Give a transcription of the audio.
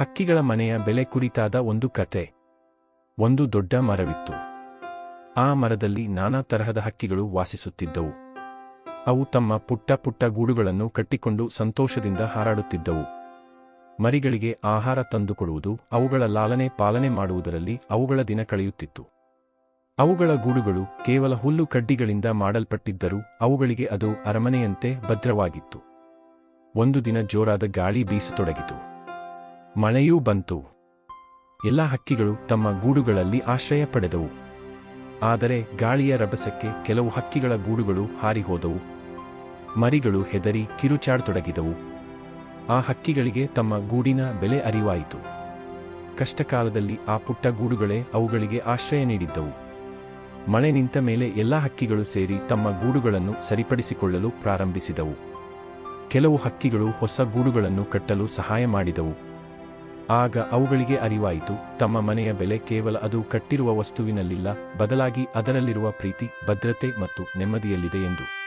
ಹಕ್ಕಿಗಳ ಮನೆಯ ಬೆಲೆ ಕುರಿತಾದ ಒಂದು ಕತೆ. ಒಂದು ದೊಡ್ಡ ಮರವಿತ್ತು. ಆ ಮರದಲ್ಲಿ ನಾನಾ ತರಹದ ಹಕ್ಕಿಗಳು ವಾಸಿಸುತ್ತಿದ್ದವು. ಅವು ತಮ್ಮ ಪುಟ್ಟ ಪುಟ್ಟ ಗೂಡುಗಳನ್ನು ಕಟ್ಟಿಕೊಂಡು ಸಂತೋಷದಿಂದ ಹಾರಾಡುತ್ತಿದ್ದವು. ಮರಿಗಳಿಗೆ ಆಹಾರ ತಂದುಕೊಡುವುದು, ಅವುಗಳ ಲಾಲನೆ ಪಾಲನೆ ಮಾಡುವುದರಲ್ಲಿ ಅವುಗಳ ದಿನ ಕಳೆಯುತ್ತಿತ್ತು. ಅವುಗಳ ಗೂಡುಗಳು ಕೇವಲ ಹುಲ್ಲು ಕಡ್ಡಿಗಳಿಂದ ಮಾಡಲ್ಪಟ್ಟಿದ್ದರೂ ಅವುಗಳಿಗೆ ಅದು ಅರಮನೆಯಂತೆ ಭದ್ರವಾಗಿತ್ತು. ಒಂದು ದಿನ ಜೋರಾದ ಗಾಳಿ ಬೀಸತೊಡಗಿತು. ಮಳೆಯೂ ಬಂತು. ಎಲ್ಲ ಹಕ್ಕಿಗಳು ತಮ್ಮ ಗೂಡುಗಳಲ್ಲಿ ಆಶ್ರಯ ಪಡೆದವು. ಆದರೆ ಗಾಳಿಯ ರಭಸಕ್ಕೆ ಕೆಲವು ಹಕ್ಕಿಗಳ ಗೂಡುಗಳು ಹಾರಿಹೋದವು. ಮರಿಗಳು ಹೆದರಿ ಕಿರುಚಾಡತೊಡಗಿದವು. ಆ ಹಕ್ಕಿಗಳಿಗೆ ತಮ್ಮ ಗೂಡಿನ ಬೆಲೆ ಅರಿವಾಯಿತು. ಕಷ್ಟಕಾಲದಲ್ಲಿ ಆ ಪುಟ್ಟ ಗೂಡುಗಳೇ ಅವುಗಳಿಗೆ ಆಶ್ರಯ ನೀಡಿದ್ದವು. ಮಳೆ ನಿಂತ ಮೇಲೆ ಎಲ್ಲ ಹಕ್ಕಿಗಳು ಸೇರಿ ತಮ್ಮ ಗೂಡುಗಳನ್ನು ಸರಿಪಡಿಸಿಕೊಳ್ಳಲು ಪ್ರಾರಂಭಿಸಿದವು. ಕೆಲವು ಹಕ್ಕಿಗಳು ಹೊಸ ಗೂಡುಗಳನ್ನು ಕಟ್ಟಲು ಸಹಾಯ ಮಾಡಿದವು. ಆಗ ಅವುಗಳಿಗೆ ಅರಿವಾಯಿತು, ತಮ್ಮ ಮನೆಯ ಬೆಲೆ ಕೇವಲ ಅದು ಕಟ್ಟಿರುವ ವಸ್ತುವಿನಲ್ಲಿಲ್ಲ, ಬದಲಾಗಿ ಅದರಲ್ಲಿರುವ ಪ್ರೀತಿ, ಭದ್ರತೆ ಮತ್ತು ನೆಮ್ಮದಿಯಲ್ಲಿದೆ ಎಂದು.